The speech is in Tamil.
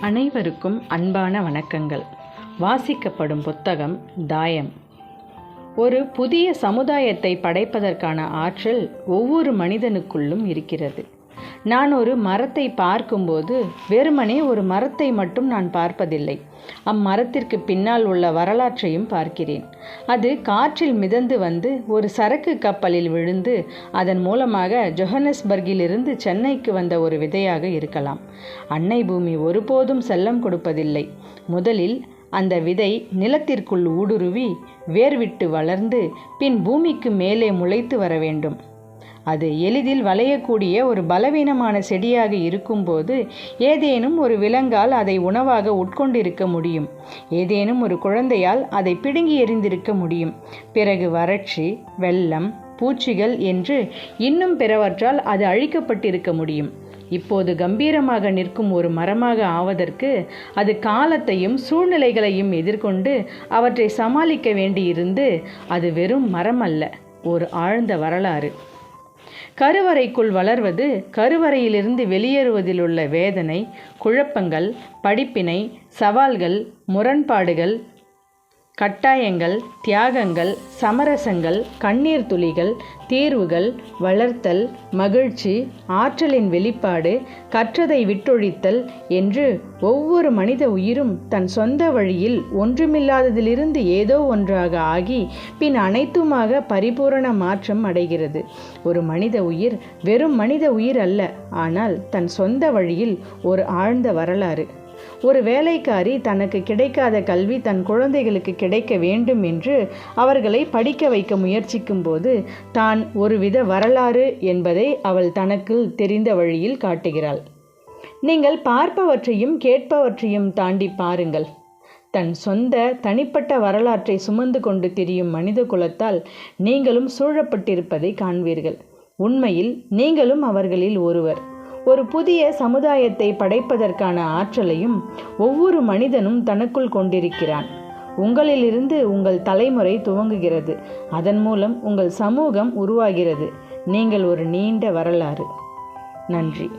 அனைவருக்கும் அன்பான வணக்கங்கள். வாசிக்கப்படும் புத்தகம் தாயம். ஒரு புதிய சமுதாயத்தை படைப்பதற்கான ஆற்றல் ஒவ்வொரு மனிதனுக்குள்ளும் இருக்கிறது. நான் ஒரு மரத்தை பார்க்கும்போது வெறுமனே ஒரு மரத்தை மட்டும் நான் பார்ப்பதில்லை. அம்மரத்திற்கு பின்னால் உள்ள வரலாற்றையும் பார்க்கிறேன். அது காற்றில் மிதந்து வந்து ஒரு சரக்கு கப்பலில் விழுந்து அதன் மூலமாக ஜொஹனஸ்பர்கிலிருந்து சென்னைக்கு வந்த ஒரு விதையாக இருக்கலாம். அன்னை பூமி ஒருபோதும் செல்லம் கொடுப்பதில்லை. முதலில் அந்த விதை நிலத்திற்குள் ஊடுருவி வேர்விட்டு வளர்ந்து பின் பூமிக்கு மேலே முளைத்து வர வேண்டும். அது எளிதில் வளையக்கூடிய ஒரு பலவீனமான செடியாக இருக்கும்போது ஏதேனும் ஒரு விலங்கால் அதை உணவாக உட்கொண்டிருக்க முடியும். ஏதேனும் ஒரு குழந்தையால் அதை பிடுங்கி எறிந்திருக்க முடியும். பிறகு வறட்சி வெள்ளம் பூச்சிகள் என்று இன்னும் பிறவற்றால் அது அழிக்கப்பட்டிருக்க முடியும். இப்போது கம்பீரமாக நிற்கும் ஒரு மரமாக ஆவதற்கு அது காலத்தையும் சூழ்நிலைகளையும் எதிர்கொண்டு அவற்றை சமாளிக்க வேண்டியிருந்து அது வெறும் மரம் அல்ல ஒரு ஆழ்ந்த வரலாறு. கருவறைக்குள் வளர்வது கருவறையிலிருந்து வெளியேறுவதிலுள்ள வேதனை குழப்பங்கள் படிப்பினை சவால்கள் முரண்பாடுகள் கட்டாயங்கள் தியாகங்கள் சமரசங்கள் கண்ணீர் துளிகள் தீர்வுகள் வளர்த்தல் மகிழ்ச்சி ஆற்றலின் வெளிப்பாடு கற்றதை விட்டொழித்தல் என்று ஒவ்வொரு மனித உயிரும் தன் சொந்த வழியில் ஒன்றுமில்லாததிலிருந்து ஏதோ ஒன்றாக ஆகி பின் அனைத்துமாக பரிபூரண மாற்றம் அடைகிறது. ஒரு மனித உயிர் வெறும் மனித உயிர் அல்ல ஆனால் தன் சொந்த வழியில் ஒரு ஆழ்ந்த வரலாறு. ஒரு வேலைக்காரி தனக்கு கிடைக்காத கல்வி தன் குழந்தைகளுக்கு கிடைக்க வேண்டும் என்று அவர்களை படிக்க வைக்க முயற்சிக்கும் போது தான் ஒருவித வரலாறு என்பதை அவள் தனக்கு தெரிந்த வழியில் காட்டுகிறாள். நீங்கள் பார்ப்பவற்றையும் கேட்பவற்றையும் தாண்டி பாருங்கள். தன் சொந்த தனிப்பட்ட வரலாற்றை சுமந்து கொண்டு திரியும் மனித குலத்தால் நீங்களும் சூழப்பட்டிருப்பதை காண்பீர்கள். உண்மையில் நீங்களும் அவர்களில் ஒருவர். ஒரு புதிய சமுதாயத்தை படைப்பதற்கான ஆற்றலையும் ஒவ்வொரு மனிதனும் தனக்குள் கொண்டிருக்கிறான். உங்களிலிருந்து உங்கள் தலைமுறை துவங்குகிறது. அதன் மூலம் உங்கள் சமூகம் உருவாகிறது. நீங்கள் ஒரு நீண்ட வரலாறு. நன்றி.